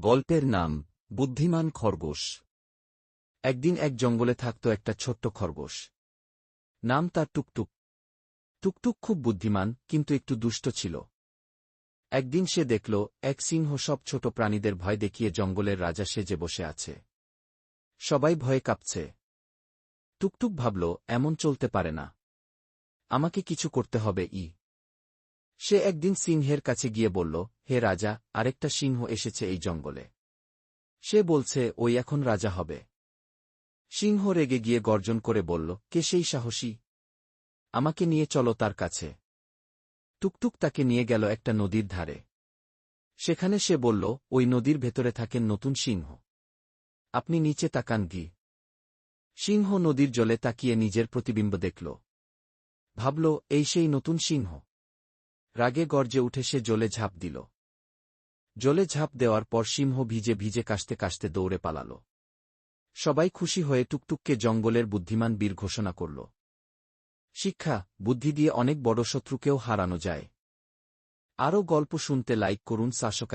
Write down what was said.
গল্পের নাম, বুদ্ধিমান খরগোশ। একদিন এক জঙ্গলে থাকত একটা ছোট্ট খরগোশ। নাম তার টুকটুক। টুকটুক খুব বুদ্ধিমান, কিন্তু একটু দুষ্ট ছিল। একদিন সে দেখল, এক সিংহ সব ছোট প্রাণীদের ভয় দেখিয়ে জঙ্গলের রাজা সেজে বসে আছে। সবাই ভয়ে কাঁপছে। টুকটুক ভাবল, এমন চলতে পারে না। আমাকে কিছু করতে হবে ই সে একদিন সিংহের কাছে গিয়ে বলল, হে রাজা, আরেকটা সিংহ এসেছে এই জঙ্গলে। সে বলছে, ওই এখন রাজা হবে। সিংহ রেগে গিয়ে গর্জন করে বলল, কে সেই সাহসী? আমাকে নিয়ে চলো তার কাছে। টুকটুক তাকে নিয়ে গেল একটা নদীর ধারে। সেখানে সে বলল, ওই নদীর ভেতরে থাকেন নতুন সিংহ। আপনি নিচে তাকান গি। সিংহ নদীর জলে তাকিয়ে নিজের প্রতিবিম্ব দেখল। ভাবল, এই সেই নতুন সিংহ। রাগে গর্জে উঠে সে জলে ঝাঁপ দিল। জলে ঝাঁপ দেওয়ার পর সিংহ ভিজে ভিজে কাশতে কাশতে দৌড়ে পালাল। সবাই খুশি হয়ে টুকটুককে জঙ্গলের বুদ্ধিমান বীর ঘোষণা করল। শিক্ষা, বুদ্ধি দিয়ে অনেক বড় শত্রুকেও হারানো যায়। আরও গল্প শুনতে লাইক করুন সাশকাই